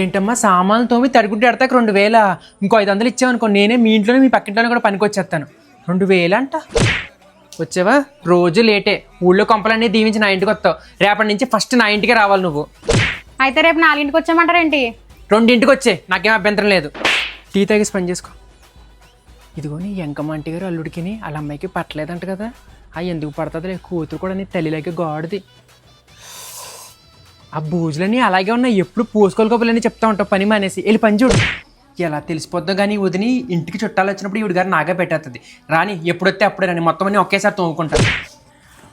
ఏంటమ్మా సామాన్లు తోమి తడిగుడ్డి ఎడతాక రెండు వేల? ఇంకో ఐదు వందలు ఇచ్చావనుకో నేనే మీ ఇంట్లోనే మీ పక్కింట్లోనే కూడా పనికి వచ్చేస్తాను రెండు వేలు అంట. వచ్చావా? రోజు లేటే. ఊళ్ళో కొంపలన్నీ దీవించి నా ఇంటికి వస్తావు. రేపటి నుంచి ఫస్ట్ నా ఇంటికే రావాలి నువ్వు. అయితే రేపు నాలుగింటికి వచ్చామంటారేంటి రెండింటికి వచ్చే. నాకేం అభ్యంతరం లేదు. టీ తాగేసి పని చేసుకో. ఇదిగో నీ ఎంకమ్మంటి గారు అల్లుడికిని వాళ్ళ అమ్మాయికి పట్టలేదంట కదా. ఆ ఎందుకు పడుతుంది కూతురు కూడా నీ తల్లిలోకి గాడిది. ఆ బూజులని అలాగే ఉన్నాయి. ఎప్పుడు పూసుకోలుకోపోలేని చెప్తా ఉంటావు. పని మానేసి. వెళ్ళి పని చూడు. ఎలా తెలిసిపోద్దో కానీ వదిని ఇంటికి చుట్టాలు వచ్చినప్పుడు ఈవిడ గారు నాగా పెట్టేస్తుంది రాని ఎప్పుడొస్తే అప్పుడే రాని. మొత్తం అన్ని ఒకేసారి తోముకుంటాను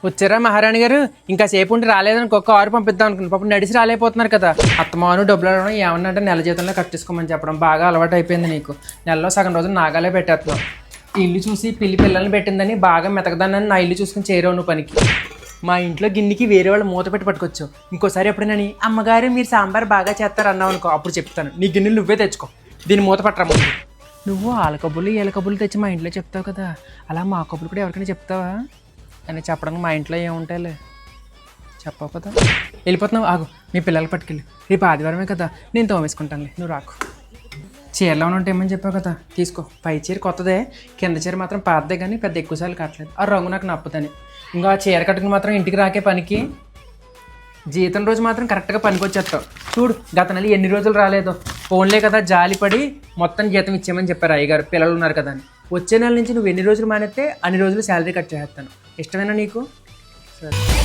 వచ్చారా మహారాణి గారు? ఇంకా సేపు ఉండి రాలేదని ఒక్క ఆరు పంపిద్దాం అనుకున్నాను పాపం నడిచి రాలేకపోతున్నారు కదా. అత్తమాను డబ్బులు అడగడం ఏమన్నా అంటే నెల జీతంలో కట్టేసుకోమని చెప్పడం బాగా అలవాటు అయిపోయింది నీకు. నెలలో సగం రోజులు నాగాలే పెట్టేస్తున్నావు ఇల్లు చూసి పిల్లి పిల్లల్ని పెట్టిందని బాగా మెతకదానని నా ఇల్లు చూసుకుని చేరావు నువ్వు పనికి. మా ఇంట్లో గిన్నెకి వేరే వాళ్ళు మూత పెట్టి పట్టుకొచ్చావు ఇంకోసారి ఎప్పుడైనా అమ్మగారు మీరు సాంబార్ బాగా చేస్తారు అన్నావు అనుకో అప్పుడు చెప్తాను. నీ గిన్నెలు నువ్వే తెచ్చుకో. దీన్ని మూత పట్టరా నువ్వు ఆల కబుర్లు ఏల కబుర్లు తెచ్చి మా ఇంట్లో చెప్తావు కదా. అలా మా కబుర్లు కూడా ఎవరికైనా చెప్తావా? అని చెప్పడానికి మా ఇంట్లో ఏముంటాయిలే. చెప్పవు వెళ్ళిపోతున్నావు? ఆగు. మీ పిల్లలు పట్టుకెళ్ళి. రేపు ఆదివారమే కదా. నేను తోమేసుకుంటానులే. నువ్వు రాకు. చీరలో ఉంటాయమని చెప్పావు కదా? తీసుకో. పై చీర కొత్తదే. కింద చీర మాత్రం పాతదే కానీ పెద్ద ఎక్కువసార్లు కట్టలేదు. ఆ రంగు నాకు నప్పుదని. ఇంకా ఆ చీర కట్టుకుని మాత్రం ఇంటికి రాకే పనికి జీతం రోజు మాత్రం కరెక్ట్గా పనికి వచ్చేస్తావు. చూడు గత నెల ఎన్ని రోజులు రాలేదు. ఫోన్లే కదా జాలిపడి మొత్తం జీతం ఇచ్చేయమని చెప్పారు అయ్యగారు. పిల్లలు ఉన్నారు కదా అని. వచ్చే నెల నుంచి నువ్వు ఎన్ని రోజులు మానేస్తే అన్ని రోజులు శాలరీ కట్ చేస్తాను ఇష్టమేనా నీకు? సరే.